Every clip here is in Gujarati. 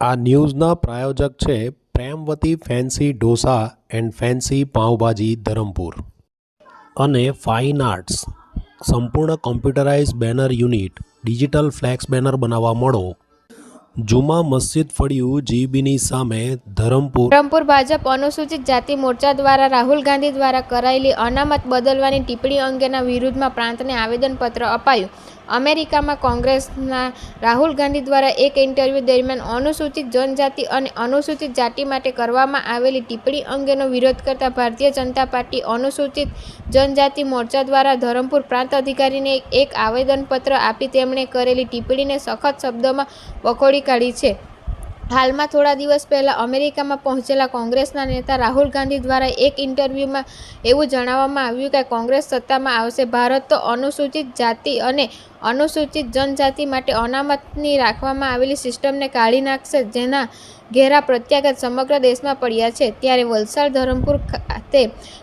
આ ન્યૂઝના પ્રાયોજક છે Premvati fancy dosa and fancy pav bhaji Dharampur. અને ફાઇન આર્ટ્સ. સંપૂર્ણ computerise banner unit, digital flex banner બનાવવા મળો. જુમા મસ્જિદ ફળ્યું જીબીની સામે ધરમપુર. ધરમપુર ભાજપ અનુસૂચિત જાતિ મોરચા દ્વારા રાહુલ ગાંધી દ્વારા કરાયેલી અનામત બદલવાની ટિપ્પણી અંગેના વિરુદ્ધમાં પ્રાંતને આવેદનપત્ર અપાયું. અમેરિકામાં કોંગ્રેસના રાહુલ ગાંધી દ્વારા એક ઇન્ટરવ્યૂ દરમિયાન અનુસૂચિત જનજાતિ અને અનુસૂચિત જાતિ માટે કરવામાં આવેલી ટિપ્પણી અંગેનો વિરોધ કરતા ભારતીય જનતા પાર્ટી અનુસૂચિત જનજાતિ મોરચા દ્વારા ધરમપુર પ્રાંત અધિકારીને એક- આવેદનપત્ર આપી તેમણે કરેલી ટિપ્પણીને સખત શબ્દોમાં વખોડી કાઢી છે. હાલમાં થોડા દિવસ પહેલાં અમેરિકામાં પહોંચેલા કોંગ્રેસના નેતા રાહુલ ગાંધી દ્વારા એક ઇન્ટરવ્યૂમાં એવું જણાવવામાં આવ્યું કે કોંગ્રેસ સત્તામાં આવશે. ભારત તો અનુસૂચિત જાતિ અને અનુસૂચિત જનજાતિ માટે અનામતની રાખવામાં આવેલી સિસ્ટમને કાઢી નાખશે જેના ઘેરા પ્રત્યાઘાત સમગ્ર દેશમાં પડ્યા છે. ત્યારે વલસાડ, ધરમપુર ખાતે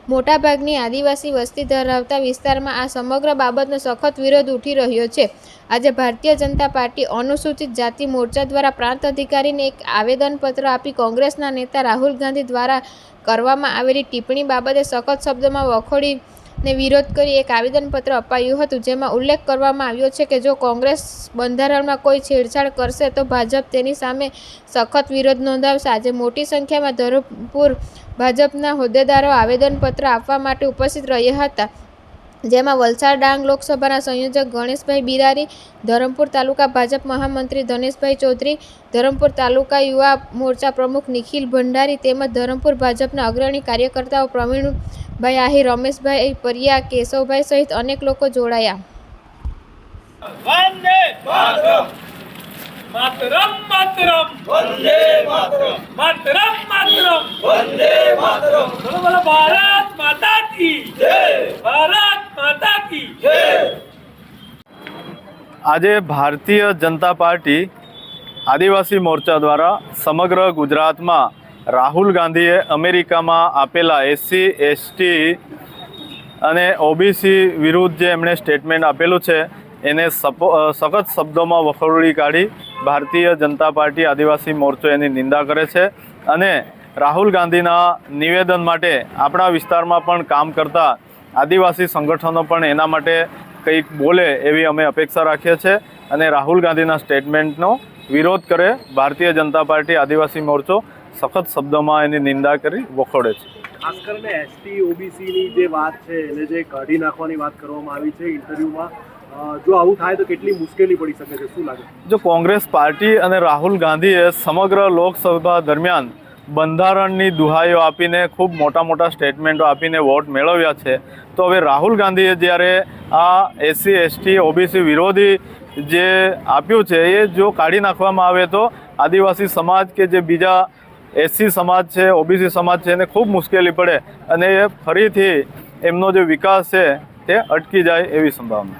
મોટાભાગની આદિવાસી વસ્તી ધરાવતા વિસ્તારમાં આ સમગ્ર બાબતનો સખત વિરોધ ઉઠી રહ્યો છે. આજે ભારતીય જનતા પાર્ટી અનુસૂચિત જાતિ મોરચા દ્વારા પ્રાંત અધિકારીને એક આવેદનપત્ર આપી કોંગ્રેસના નેતા રાહુલ ગાંધી દ્વારા કરવામાં આવેલી ટિપ્પણી બાબતે સખત શબ્દોમાં વખોડીને વિરોધ કરી એક આવેદનપત્ર અપાયું હતું, જેમાં ઉલ્લેખ કરવામાં આવ્યો છે કે જો કોંગ્રેસ બંધારણમાં કોઈ છેડછાડ કરશે, તો ભાજપ તેની સામે સખત વિરોધ નોંધાવશે. આજે મોટી સંખ્યામાં ધરમપુર ભાજપના હોદ્દેદારો આવેદનપત્ર આપવા માટે ઉપસ્થિત રહ્યા હતા. જેમાં વલસાડ ડાંગ લોકસભાના સંયોજક ગણેશભાઈ બિરારી ધરમપુર તાલુકા ભાજપ મહામંત્રી ધનેશભાઈ ચૌધરી ધરમપુર તાલુકા યુવા મોરચા પ્રમુખ નિખિલ ભંડારી તેમજ ધરમપુર ભાજપના અગ્રણી કાર્યકર્તાઓ પ્રવીણભાઈ આહિર રમેશભાઈ પરિયા કેશવભાઈ સહિત અનેક લોકો જોડાયા. વંદે માતરમ. માતરમ માતરમ. વંદે માતરમ. માતરમ માતરમ. વંદે માતરમ. બોલો બોલો ભારત માતા કી જય. ભારત માતા કી જય આજે ભારતીય જનતા પાર્ટી આદિવાસી મોરચા દ્વારા સમગ્ર ગુજરાતમાં રાહુલ ગાંધીએ અમેરિકામાં આપેલા એસસી, એસટી અને ઓબીસી વિરુદ્ધ જે એમણે સ્ટેટમેન્ટ આપેલું છે, એને સખત શબ્દોમાં વખોડી કાઢી ભારતીય જનતા પાર્ટી આદિવાસી મોરચો એની નિંદા કરે છે અને રાહુલ ગાંધીના નિવેદન માટે આપણા વિસ્તારમાં પણ કામ કરતા આદિવાસી સંગઠનો પણ એના માટે કંઈક બોલે એવી અમે અપેક્ષા રાખીએ છીએ અને રાહુલ ગાંધીના સ્ટેટમેન્ટનો વિરોધ કરે ભારતીય જનતા પાર્ટી આદિવાસી મોરચો સખત શબ્દોમાં એની નિંદા કરી વખોડે છે. ખાસ કરીને એસટી ઓબીસીની જે વાત છે એને જે કાઢી નાખવાની વાત કરવામાં આવી છે ઇન્ટરવ્યૂમાં જો આવું થાય તો કેટલી મુશ્કેલી પડી શકે છે? શું લાગે? જો કોંગ્રેસ પાર્ટી અને રાહુલ ગાંધીએ સમગ્ર લોકસભા દરમિયાન બંધારણની દુહાઈઓ આપીને ખૂબ મોટા મોટા સ્ટેટમેન્ટો આપીને વોટ મેળવ્યા છે. તો હવે રાહુલ ગાંધીએ જ્યારે આ એસસી, એસટી, ઓબીસી વિરોધી જે આપ્યું છે એ જો કાઢી નાખવામાં આવે તો આદિવાસી સમાજ કે જે બીજા એસસી સમાજ છે, ઓબીસી સમાજ છે એને ખૂબ મુશ્કેલી પડે અને એ ફરીથી એમનો જે વિકાસ છે તે અટકી જાય એવી સંભાવના.